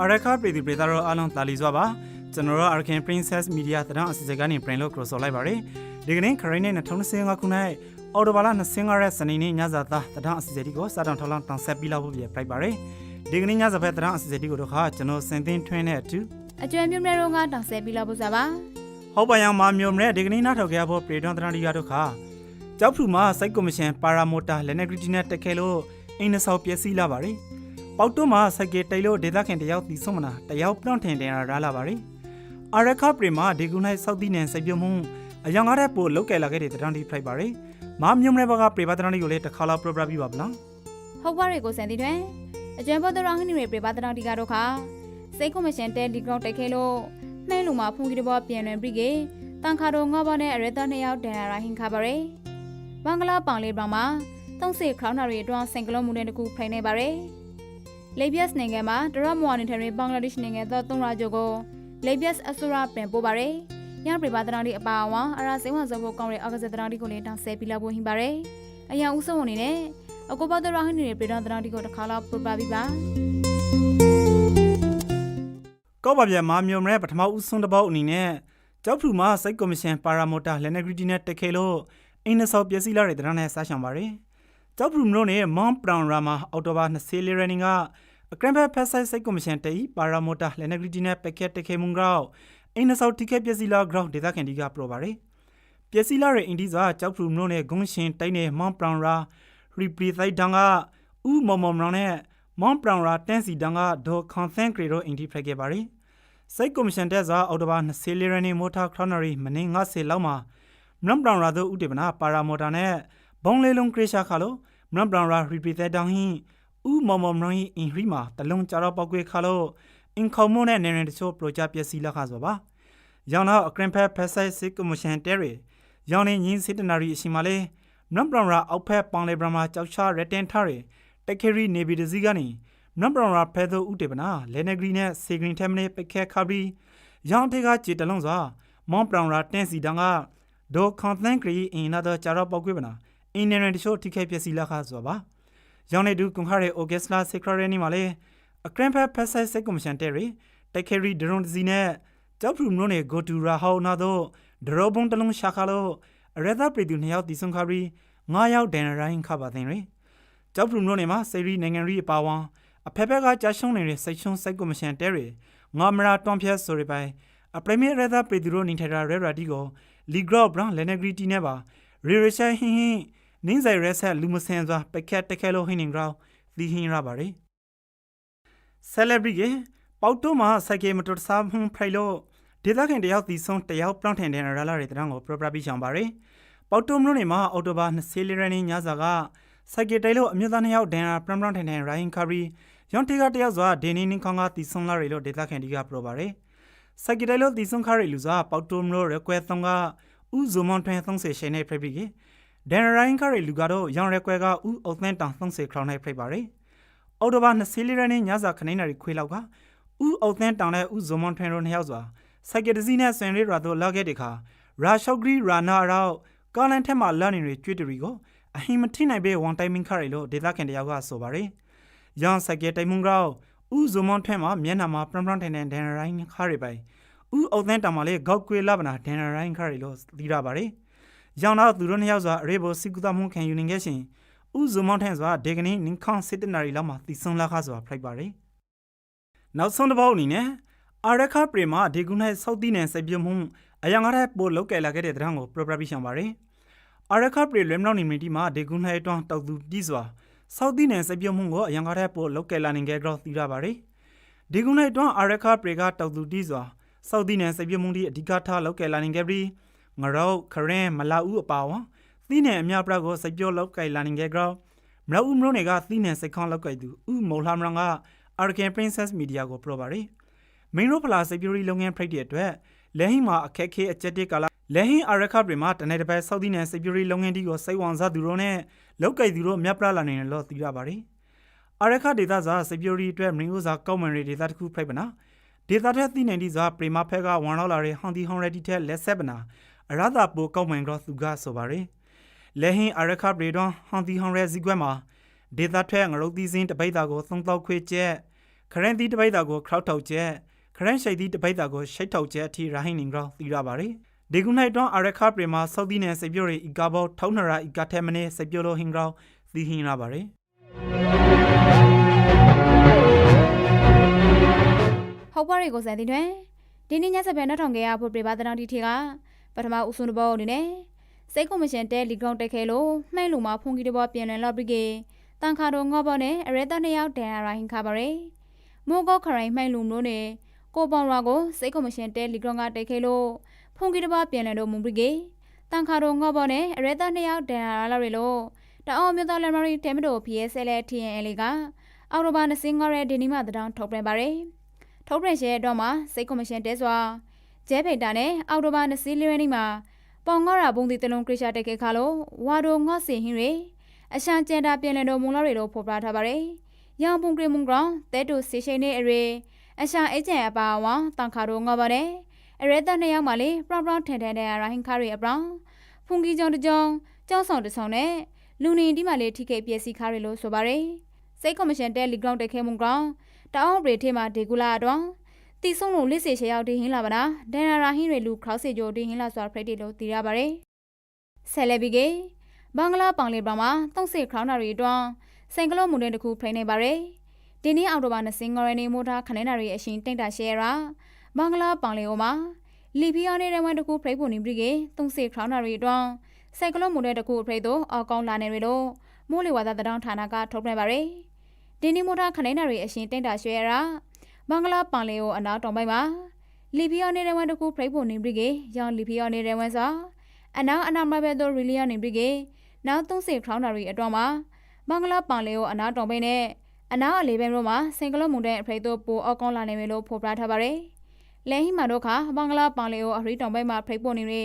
အရခါပြည်သူပြည်သားတို့အားလုံးတာလီစွာပါကျွန်တော်တို့ Arkan Princess Media တရံအစီအစဉ်ကနေပြင်လို့ cross လိုက်ပါရယ်ဒီကနေ့ခရိုင်နဲ့2025ခုနှစ်အော်တိုဘာလ25ရက်စနေနေ့ညစာသားတရံအစီအစဉ်ဒီကိုစတောင်ထောင်းလောင်းတောင်ဆက်ပြီးလောက်ဖို့ပြပြပါရယ်ဒီကနေ့ညစာဖက်တရံအစီအစဉ်ဒီကိုတော့ခါကျွန်တော်စင်သင်းထွင်းတဲ့အတူအကျွမ်းမြုံမြဲတော့ငါတောင်ဆဲပြီးလောက်ဖို့စားပါဟုတ်ပါយ៉ាងမမျိုးမရဲဒီကနေ့နောက်ထောက်ခဲ့ဖို့ပြည်တော်တရံဒီရတော့ခါ ကြောက်ဖူမှာစိုက်ကော်မရှင်ပါရာမိုတာလက်နက်ဂရီတီနဲ့တက်ခဲလို့အင်းနဆောက်ပျက်စီးလာပါရယ်ပေါက်တွမှာစိုက်ကတိတ်လို့ဒေသခံတယောက်တီဆုံးမနာတယောက်ပြောင်းထင်တင်ရတာလာပါရယ်အရခပရီမာဒီကုနိုင်စောက်တိနဲ့စိတ်ပြုံမှုအယောင်ကားတဲ့ပို့လုတ်ကဲလာခဲ့တဲ့တရန်ဒီဖိုက်ပါရယ်မာမြုံရဲဘကပရိပါတရန်ဒီကိုလည်းတစ်ခါလောက်ပရပရပြီးပါဗလားဟုတ်ပါရေကိုစံတီတွင်အကျွမ်းပေါ်တော့ဟင်းနေပြပါတနာတီကတော့ခါစိတ်ကွန်မရှင်တဲလီဂရောင်းတက်ခဲလို့မှဲလူမှာဖုန်ကြီးတဘောပြန်လွင်ပြီးကေတန်ခါတော့ငါးဘောနဲ့အရဲသားနှစ်ယောက်ဒန်ရာဟင်ခါပါရေ ဘင်္ဂလားပောင်လေးပောင်မှာသုံးစီခရောင်းနာရီအတွန်းစင်ကလုံးမှုနဲ့တကူဖိုင်နေပါရေလေဘီယက်စ်နိုင်ငံမှာဒရမွာနေထိုင်ဘင်္ဂလားဒေ့ရှ်နိုင်ငံသောသုံးရာကျော်ကိုလေဘီယက်စ်အဆူရာပြန်ပို့ပါရေရပြပါတနာတီအပါအဝါအရာစိန်ဝစောဖို့ကောင်းတဲ့အောက်ကစားတနာတီကိုလည်းတောင်းဆဲပြီးလောက်ဖို့ဟင်ပါရေအရာဥဆုံးအနေနဲ့အကိုပါဒရဟင်းနေပြည်တော်တနာတီကိုတစ်ခါလောက်ပြပပြီးပါကောပါပြမာမြုံရဲပထမဦးဆုံးတစ်ပေါက်အနေနဲ့ကြောက်ဖူမှာစိတ်ကော်မရှင်ပါရာမိုတာလက်နက်ဂရီတီနဲ့တက်ခဲလို့ အင်းနဆောက်ပျက်စီးလာတဲ့တရန်နဲ့ဆာရှောင်ပါရယ်ကြောက်ဖူမလို့နဲ့မွန်ပရောင်ရာမာအော်တိုဘာ20လေးရနင်းကအကရန်ဘက်ဖက်ဆိုင်စိတ်ကော်မရှင်တေးပါရာမိုတာလက်နက်ဂရီတီနဲ့ပက်ကက်တက်ခဲမှုကြောအင်းနဆောက်တိကက်ပျက်စီးလာဂရောင်းဒေသခံဒီကပရိုပါရယ်ပျက်စီးလာတဲ့အင်ဒီဇာကြောက်ဖူမလို့နဲ့ဂုံရှင်တိုင်းနဲ့မွန်ပရောင်ရာရီပရီသိုက်တန်ကဥမမမရောင်းနဲ့မွန်ပရောင်ရာတန်စီတန်ကဒေါ်ခွန်သန်ကရီတို့အင်တီဖရက်ခဲ့ပါရီစိတ်ကော်မရှင်တက်စာအော်တိုဘာ20လီရနီမိုတာခရိုနရီမင်း90လောက်မှာ မွန်ပရောင်ရာတို့ဥတေပနာပါရာမိုတာနဲ့ဘုံလေးလုံးကရရှာခါလို့မွန်ပရောင်ရာရီပရီသိုက်တန်ဟင်းဥမမမရောင်းအင်ဟရီမှာတလုံးကြတော့ပောက်ကွေးခါလို့အင်ခေါမုန်နဲ့နေရင်တချို့ပရိုဂျက်ပျက်စီးလာခါဆိုပါရောင်တော့အကရင်ဖက်ဖက်ဆိုင်စိတ်ကော်မရှင်တဲရီရောင်နေညင်းစစ်တနာရီအရှိမလေးနမ်ပရံရာအောက်ဖက်ပေါင်လေဘရမာကြောက်ချရတင်ထားရတက်ခဲရီနေဗီဒစီကနေနမ်ပရံရာဖဲသိုဥတေပနာလဲနဂရီနဲ့စေဂရင်ထဲမနေပက်ခဲခါဘရီရောင်ထေကကြည်တလုံးစွာမွန်ပရံရာတင်စီတန်က ဒိုခွန်သန်ကရီအင်နာဒချာရပောက်ကွေးပနာအင်းနေရန်တချို့ထိခဲပျက်စီလာခါဆိုပါရောင်နေဒူကွန်ခရဲအိုဂက်စလာဆေခရရဲနီမာလေအကရန်ဖက်ဖက်ဆိုင်စိတ်ကော်မရှင်တဲရီတက်ခဲရီဒရွန်စီနဲ့ကြောက်ဖရူမလို့နေဂိုတူရာဟောနာတို့ဒရောဘုံတလုံးရှာခါလို့အရသာပြည်သူနှစ်ယောက်တီဆုံခါဘရီငါးယောက်ဒန်ရိုင်းခပါတဲ့ရယ်ကြောက်ဖရူမျိုးနေမှာစေရီနိုင်ငံရီအပါဝါအဖက်ဖက်ကကြာရှုံးနေတဲ့စိတ်ရှုံးစိတ်ကိုမရှန်တဲရယ်ငါမရာတွန်ဖြတ်ဆိုရပိုင်အပရမီရသာပေဒရိုနေထရာရဲရာတီကို လီဂရော့ဘရန်လက်နဂရီတီနဲ့ပါရီရရှာဟင်းဟင်းနင်းဆိုင်ရဲဆက်လူမစင်စွာပကက်တခဲလို့ဟင်းနေကြောင်းလီဟင်းရပါရယ်ဆယ်လဘရီကပေါတိုမှာစိုက်ကဲမတော်ဆာဖုန်ဖရိုင်လို့ဒေသခံတယောက်တီဆုံးတယောက်ပလောင်ထန်တဲ့ရလာတဲ့တရံကိုပရပရပြီးရှောင်ပါရယ်ပေါတိုမလို့နေမှာအော်တိုဘာ20လရင်းညစာကစိုက်ကတိုင်လို့အမျိုးသားနှစ်ယောက်ဒန်ရာပရမ်ပရမ်ထန်ထန်ရိုင်းခါရီယွန်တီကတယောက်စွာဒေနီနင်းခေါင်ကတီဆုံလာရီလို့ဒေတာခန်ဒီကပရိုပါရယ် စိုက်ကတိုင်လို့တီဆုံခါရီလူစွာပေါတိုမလို့ရကွဲသုံးကဥဇုံမွန်ထွန်းသုံးစေရှိနေပြပြီကဒန်ရိုင်းခါရီလူကတော့ယောင်ရကွဲကဥအုတ်သန်းတောင်သုံးစေခရောင်းနေပြပါရယ်အော်တိုဘာ20လရင်းညစာခနိုင်နာရီခွေလောက်ကဥအုတ်သန်းတောင်နဲ့ဥဇုံမွန်ထွန်းတို့နှစ်ယောက်စွာစိုက်ကတစီနဲ့ဆွန်ရီရာတို့လောက်ခဲ့တဲ့ခါရာရှော့ဂရီရာနာရောက်ကာလန်ထက်မှလာနေတွေကျွတ်တူကိုအဟိမထိနိုင်ပဲဝန်တိုင်မင်ခရီလို့ဒေသခံတယောက်ကဆိုပါရယ်။ယောင်ဆိုင်ကတိုင်မုံကော ဥဇုံမွန်ထွဲမှာမျက်နှာမှာပရမ်ပရမ်ထိုင်တဲ့ဒန်ရိုင်းခါရီပိုင်ဥအုတ်သန်းတောင်မှာလေဂေါက်ကွေလဗနာဒန်ရိုင်းခါရီလို့သိရပါရယ်။ယောင်တော့သူတို့နှစ်ယောက်စွာအရေးပေါ်စီကူတာမှုခံယူနေခဲ့ရှင်ဥဇုံမွန်ထွဲစွာဒေကနီနင်ခေါန်စစ်တနာရီလောက်မှာတည်ဆုံလာခါစွာဖိုက်ပါရယ်။နောက်ဆုံးတစ်ပေါက်အနေနဲ့အာရခပရီမာဒေကုနိုင်စောက်တီနဲ့စိတ်ပြုံမှုအယံကားတဲ့ပိုလောက်ကဲလာခဲ့တဲ့တဲ့ံကိုပရပရပြီးရှောင်ပါရယ်အာရခပရီလွမ်နောက်နေမီတီမှာဒေကုနိုင်တွန်းတောက်သူပြီးစွာ စောက်တီနဲ့စိတ်ပြုံမှုကိုအယံကားတဲ့ပိုလောက်ကဲလာနေခဲ့ကြောသိရပါရယ်ဒေကုနိုင်တွန်းအာရခပရီကတောက်သူတီးစွာစောက်တီနဲ့စိတ်ပြုံမှုဒီအဓိကထားလောက်ကဲလာနေခဲ့ပြီးငရောက်ခရင်မလာဦးအပါဝံသီးနဲ့အများပြကိုစိတ်ပြုံလောက်ကဲလာနေခဲ့ကြောမလောက်ဦးမလို့နေကသီးနဲ့စိတ်ခေါင်းလောက်ကဲသူဥမော်လာမရန်က Arkan Princess Media ကိုပရိုပါရယ်မင်းတို့ဖလာစေပြူရီလုပ်ငန်းဖိတ်တဲ့အတွက်လဲဟင်းမှာအခက်ခဲအကျက်တေကာလာလဲဟင်းအာရခပရီမှာတနေ့တစ်ပတ်စောက်တီနဲ့စေပြူရီလုပ်ငန်းတီကိုစိတ်ဝင်စားသူတို့နဲ့ လောက်ကဲသူတို့မြတ်ပလာနေတယ်လို့သိရပါတယ်အာရခဒေတာစာစေပြူရီအတွက်မင်းတို့စာကောက်မန်ရီဒေတာတစ်ခုဖိတ်ပနာဒေတာတဲ့သိနေတီစာပရီမာဖက်ကဝန်လောက်လာတဲ့ဟန်တီဟွန်ရတီတဲ့လက်ဆက်ပနာအရသာပိုကောက်မန်ကသူကဆိုပါတယ်လဲဟင်းအရခပရီဒွန်ဟန်တီဟန်ရဲဇီကွဲမှာဒေတာထွဲငရုတ်သီးစင်းတပိတ်တာကိုသုံးတော့ခွေကျက်ခရန်တီတပိတ်တာကိုခရောက်ထောက်ကျက်ခရန်ရှိတ်တီတပိတ်တာကိုရှိတ်ထောက်ကျက်အထိရာဟင်းနင်ကြောတီရပါရီ ဒီကုနိုင်တွန်အရခပရီမှာစောက်တီနဲ့စိတ်ပြောရီအီကာဘောထောက်နရာအီကာထဲမနေစိတ်ပြောလို့ဟင်ကြောသီဟင်းရပါရီဟုတ်ပါရီကိုစံတင်တွင်ဒီနေ့ညစပယ်နောက်ထောင်ခဲ့ရဖို့ပြပါတနာတီထီကပထမဦးဆုံးတစ်ပုတ်အနေနဲ့စိတ်ကော်မရှင်တဲလီဂရောင်းတက်ခဲလို့မှဲ့လူမှာဖုန်ကြီးတစ်ပုတ်ပြန်လည်လောက်ပြီးကေတန်ခါတော်ငေါဘောနဲ့အရဲတနှစ်ယောက်ဒန်ရာရိုင်းခါပါရီမိုးကောခရိုင်မှဲ့လူမျိုးနဲ့ကိုပေါင်ရွာကိုစိတ်ကော်မရှင်တဲလီဂရောင်းကတက်ခဲလို့ ဖုန်ကြီးတစ်ပုတ်ပြန်လည်တော့မူပြီးကေတန်ခါတော်ငေါဘောနဲ့အရဲတနှစ်ယောက်ဒန်ရာလောက်ရီလို့တအောင်မြို့သားလမ်းမရီတဲမတော် PSL TNL ကအော်တိုဘာ25ရက်ဒီနေ့မှတောင်းထုတ်ပြန်ပါရီထုတ်ပြန်ရှဲတော့မှာစိတ်ကော်မရှင်တဲစွာကျဲဖိတ်တာနဲ့အော်တိုဘာ24ရက်နေ့မှာပေါင်ငေါရာဘုံဒီတလုံးခရရှာတက်ခဲ့ခါလို့ဝါဒိုငေါ့စင်ဟင်းတွေအရှမ်းကျန်တာပြင်လည်တော်မုံလာတွေလို့ဖော်ပြထားပါတယ်။ရောင်ပုံကရမုံကောင်တဲတူစီရှိန်နဲ့အရေအရှမ်းအကျန်အပါဝါတန်ခါတို့ငေါ့ပါတယ်။ အရဲတနှစ်ယောက်မှလေပရော့ပရော့ထန်ထန်တဲ့ရာဟင်ခါရီအပရောင်ဖုန်ကြီးကြောင်တကြောင်ကြောက်ဆောင်တဆောင်နဲ့လူနေဒီမှလေထိခိပျက်စီခါရီလို့ဆိုပါတယ်။စိတ်ကော်မရှင်တဲလီဂရောင်းတက်ခဲမုံကောင်တအောင်ဘရေထေမှာဒေကူလာတော့တီဆုံးလုံးလက်စေရှရောက်တင်ဟင်းလာပါလားဒန်နာရာဟင်းတွေလူခေါစေဂျိုတင်ဟင်းလာဆိုတာဖရက်တီလို့သိရပါတယ်ဆယ်လဘီကေဘင်္ဂလားပောင်လီဘရာမှာတုံးစစ်ခေါင်းနာရီအတွင်းစင်ကလောမူတဲ့တခုဖိနေပါတယ်ဒီနေ့အောက်တိုဘာ20ရက်နေ့မိုးထားခနဲနာရီအရှင်တိတ်တာရှဲရာ ဘင်္ဂလားပောင်လီအိုမှာလီဘီယာနေတဲ့ဝန်တခုဖိဖို့နေပြီကေတုံးစစ်ခေါင်းနာရီအတွင်းစင်ကလောမူတဲ့တခုဖိတော့အောက်ကောင်းလာနေပြီလို့မိုးလေဝသတဒေါဌာနကထုတ်ပြန်ပါတယ်ဒီနေ့မိုးထားခနဲနာရီအရှင်တိတ်တာရှဲရာဘင်္ဂလားပန်လီကိုအနောက်တောင်ပိုင်းမှာလီဘီယာနေတဲ့ဝန်တခုဖိဖို့နေပြီကေရောင်လီဘီယာနေတဲ့ဝန်စာအနောက်အနောက်မှာပဲတော့ရီလီယာနေပြီကေနောက်သုံးစီခေါင်းတာရီအတွင်းမှာဘင်္ဂလားပန်လီကိုအနောက်တောင်ပိုင်းနဲ့အနောက်အလေးပိုင်းတို့မှာစင်ကလုတ်မုန်တဲ့အဖိတို့ပိုအောက်ကောင်းလာနေပြီလို့ဖော်ပြထားပါတယ်။ လဲဟိမာတို့ခါဘင်္ဂလားပန်လီကိုအရီတောင်ပိုင်းမှာဖိဖို့နေနေ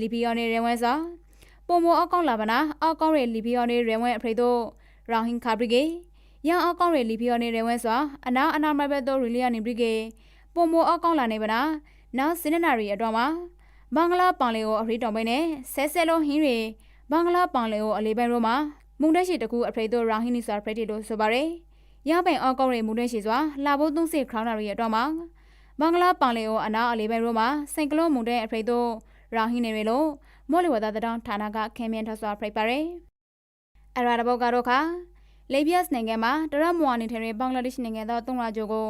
လီဘီယာနေတဲ့ဝန်စာပုံမအောက်ကောင်းလာပါနာအောက်ကောင်းရဲ့လီဘီယာနေတဲ့ဝန်အဖိတို့ရောင်ဟင်ခါဘရီကေရန်အောက်ကောင်းရဲ့လီဘီယာနေတဲ့ဝန်စွာအနာအနာမဘက်တော့ရီလီယာနေပြီကေပုံမအောက်ကောင်းလာနေပါနာနောက်စနေနာရီအတွင်းမှာဘင်္ဂလားပန်လီကိုအရီတောင်ပိုင်းနဲ့ဆဲဆဲလုံးဟင်းတွေဘင်္ဂလားပန်လီကိုအလေးပိုင်းတို့မှာမုန်တက်ရှိတကူအဖရိတို့ရောင်ဟင်းနီစွာဖရိတီလို့ဆိုပါတယ်ရပိုင်အောက်ကောင်းရဲ့မုန်တက်ရှိစွာလာဖို့သုံးစစ်ခေါင်းနာရီအတွင်း မှာဘင်္ဂလားပန်လီကိုအနာအလေးပိုင်းတို့မှာစိန်ကလုံးမုန်တဲ့အဖရိတို့ရောင်ဟင်းနေတွေလို့မော်လီဝဒတတောင်ဌာနကခင်းမြန်းထစွာဖရိပါတယ်အရာတဘောကတော့ခါလေဘီယက်စ်နိုင်ငံမှာတရမွာနေတဲ့ဘင်္ဂလားဒေ့ရှ်နိုင်ငံသား၃ရာကျော်ကို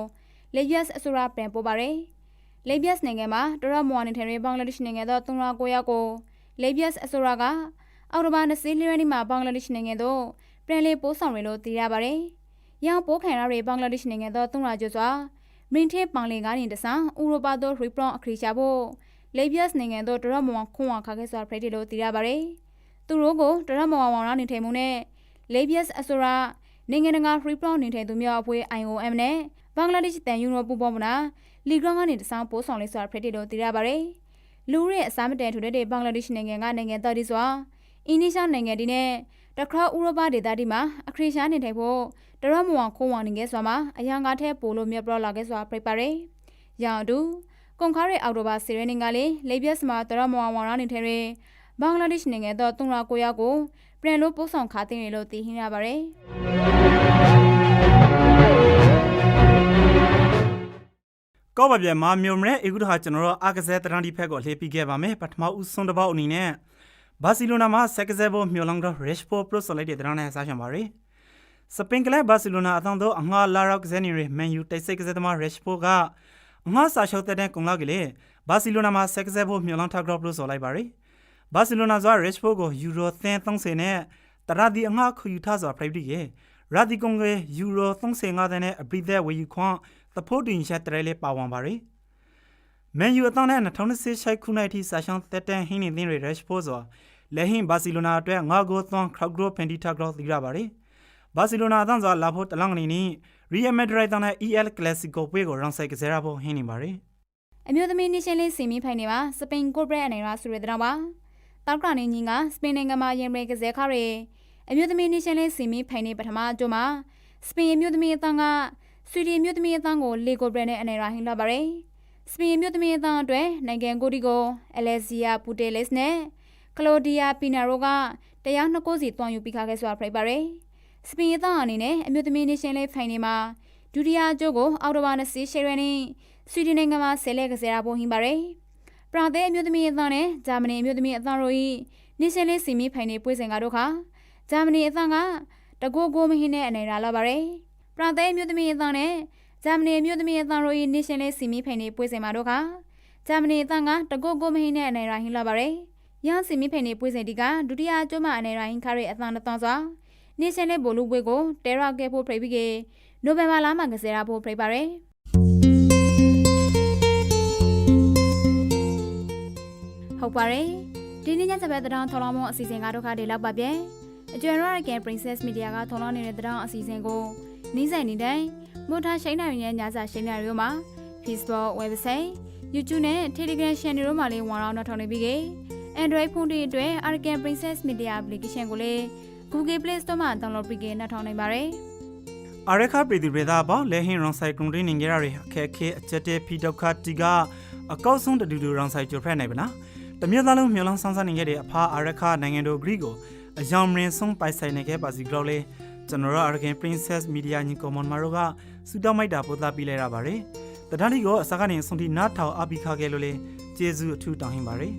လေဘီယက်စ်အစိုးရပြန်ပို့ပါတယ်။လေဘီယက်စ်နိုင်ငံမှာတရမွာနေတဲ့ဘင်္ဂလားဒေ့ရှ်နိုင်ငံသား၃ရာကိုယောက်ကိုလေဘီယက်စ်အစိုးရကအော်တိုဘာ24ရက်နေ့မှာဘင်္ဂလားဒေ့ရှ်နိုင်ငံသို့ပြန်လည်ပို့ဆောင်ရလို့သိရပါတယ်။ရောင်ပိုးခံရတဲ့ဘင်္ဂလားဒေ့ရှ်နိုင်ငံသား၃ရာကျော်စွာ မင်းထေပန်လင်ကနေတဆန်ဥရောပသို့ရီပရွန်အခရီးချဖို့လေဘီယက်စ်နိုင်ငံသို့တရမွာခွန်ဝါခါခဲ့စွာဖရိုက်တီလို့သိရပါတယ်။သူတို့ကိုတရမွာဝေါင်ရနေထိုင်မှုနဲ့လေဘီယက်စ်အစိုးရနိုင်ငံတကာ free prong နေထိုင်သူများအဖွဲ့ IOM နဲ့ဘင်္ဂလားဒေ့ရှ်တန်ယူရိုပူပေါ်မနာလီဂရန်ကနေတဆောင်ပိုးဆောင်လေးစွာဖရက်တီလို့သိရပါတယ်။လူရဲ့အစားမတန်ထူတဲ့ဘင်္ဂလားဒေ့ရှ်နိုင်ငံကနိုင်ငံသားတွေစွာအင်းနီရှာနိုင်ငံဒီနဲ့ တခါဥရောပဒေသဒီမှာအခရီးရှားနေထိုင်ဖို့တရမွန်ခိုးဝါနေခဲ့စွာမှာအရန်ကားထဲပိုလို့မြက်ပလောလာခဲ့စွာပြပါတယ်။ရောင်တူကွန်ခါရဲအော်တိုဘာစီရင်းကလေးလေဘီယက်စ်မှာတရမွန်ဝါရနေထိုင်တဲ့ဘင်္ဂလားဒေ့ရှ်နိုင်ငံသား၃ရာကိုယောက်ကိုပြန်လို့ပို့ဆောင်ခါတင်ရလို့သိဟင်းရပါတယ်။ကောပါပြမာမျိုးမရဲအခုတခါကျွန်တော်တို့အာကစားတရန်ဒီဖက်ကိုလှည့်ပြီးခဲ့ပါမယ်ပထမဦးဆုံးတစ်ပေါက်အနေနဲ့ ဘာစီလိုနာမှာဆက်ကစားဖို့မျှော်လင့်တော့ Rashford Pro ဆိုလိုက်တဲ့တရန်နဲ့စားချင်ပါရယ်စပင်ကလပ်ဘာစီလိုနာအသံတော့အငှားလာရောက်ကစားနေရမန်ယူတိုက်စိတ်ကစားသမား Rashford ကအငှားစာရှုပ်တဲ့ကုံလာကလေးဘာစီလိုနာမှာဆက်ကစားဖို့မျှော်လင့်ထား Pro ဆိုလိုက်ပါရယ်ဘာစီလိုနာစွာ Rashford ကိုယူရိုသန်း30နဲ့တရဒီအငှားခူယူထားစွာ private ရဲ့ရာဒီကွန်ကယူရို35တဲ့နဲ့အပရိသက်ဝေယူခွန်သဖို့တင်ရှက်တရဲလေးပါဝင်ပါရယ် မန်ယူအသင်းနဲ့2016ခုနှစ်အထိဆာရှောင်းသက်တမ်းဟင်းနေသင်းတွေ Rashford ဆိုလက်ဟင်းဘာစီလိုနာအတွက်ငါကိုသွန်ခရောက်ဂရိုဖန်တီတာဂရိုသိရပါရယ်ဘာစီလိုနာအသင်းစွာလာဖို့တလန်းကနေနီရီယယ်မက်ဒရစ်တန်နဲ့ EL Clasico ပွဲကိုရောင်းဆိုင်ကစားရဖို့ဟင်းနေပါရယ်အမျိုးသမီးနေရှင်လေးစီမီဖိုင်နေပါစပိန်ကိုဘရက်အနေရာဆိုရတဲ့ပါတောက်ကနေညီကစပိန်နိုင်ငံမှာရင်ရဲကစားခရဲအမျိုးသမီးနေရှင်လေးစီမီဖိုင်နေပထမအကျိုးမှာစပိန်အမျိုးသမီးအသင်းကဆွီဒင်အမျိုးသမီးအသင်းကိုလေကိုဘရက်နဲ့အနေရာဟင်းလာပါရယ် စပိန်အမျိုးသမီးအသင်းအတွက်နိုင်ငံကိုဒီကိုအလက်ဇီယာပူတေလက်စ်နဲ့ကလိုဒီယာပီနာရိုကတတရားနှစ်ကိုးစီတွန်ယူပြီးခါခဲ့စွာဖိတ်ပါရယ်စပင်အသားအနေနဲ့အမျိုးသမီးနေရှင်လေးဖိုင်နေမှာဒုတိယအကျိုးကိုအော်တိုဘာ20ရှယ်ရယ်နဲ့ဆွီဒင်နိုင်ငံမှာဆယ်လက်ကစားရဖို့ဟင်းပါရယ်ပရာသဲအမျိုးသမီးအသားနဲ့ဂျာမနီအမျိုးသမီးအသားတို့၏နေရှင်လေးစီမီဖိုင်နေပွဲစဉ်ကတော့ခါဂျာမနီအသားကတကိုးကိုမဟင်းနဲ့အနေရာလာပါရယ်ပရာသဲအမျိုးသမီးအသားနဲ့ ဂျာမနီအမျိုးသမီးအသားတို့၏နေရှင်လေးစီမီဖိုင်နေပွဲစဉ်မှာတော့ခါဂျာမနီအသားကတကိုးကိုမဟင်းနဲ့အနေရာဟင်းလာပါရယ်ရန်စီမီဖိနေပွေးစင်ဒီကဒုတိယအကျိုးမအနေရိုင်းခါရဲအသံတသောစွာနေရှင်နဲ့ဘိုလူပွဲကိုတဲရကဲဖို့ဖိပြီးကေနိုဝင်ဘာလမှာကစားရဖို့ဖိပါရယ်ဟုတ်ပါရဲ့ဒီနေ့ညစပယ်တောင်ထော်လောင်းမအစီအစဉ်ကဒုက္ခတွေလောက်ပါပြန်အကျွမ်းရရကန် Princess Media ကထော်လောင်းနေတဲ့တောင်အစီအစဉ်ကိုနီးစပ်နေတိုင်း မိုထားရှိန်နိုင်ရဲ့ညစာရှိန်နိုင်ရိုးမှာ Facebook website YouTube နဲ့ Telegram channel တို့မှာလေးဝင်အောင်နောက်ထောင်နေပြီးကေ Android ဖုန်းတွေအတွက် Arcan Princess Media application ကိုလည်း Google Play Store မှာ download ပြီးကေနှထောင်နိုင်ပါတယ်အာရခပြည်သူပြည်သားပေါ့လဲဟင်းရွန်ဆိုင်ကွန်တင်းနေကြရတဲ့အခက်အခဲအချက်တဲဖီဒုက္ခတီကအကောက်ဆုံးတတူတူရွန်ဆိုင်ကျော်ဖက်နိုင်ပါလားတမျိုးသားလုံးမျောလန်းဆန်းဆန်းနေခဲ့တဲ့အဖာအာရခနိုင်ငံတော်ဂရိကိုအယောင်မင်းဆုံးပိုက်ဆိုင်နေခဲ့ပါစီကြောက်လေ ကျွန်တော်တို့ Arcan Princess Media ညီကောင်မမာတို့ကစူတောင်းမိုက်တာပို့သပေးလိုက်ရပါတယ်တဒါလီကိုအစကနေဆုံးထိနားထောင်အပိခခဲ့လို့လေကျေးဇူးအထူးတောင်းဟင်ပါတယ်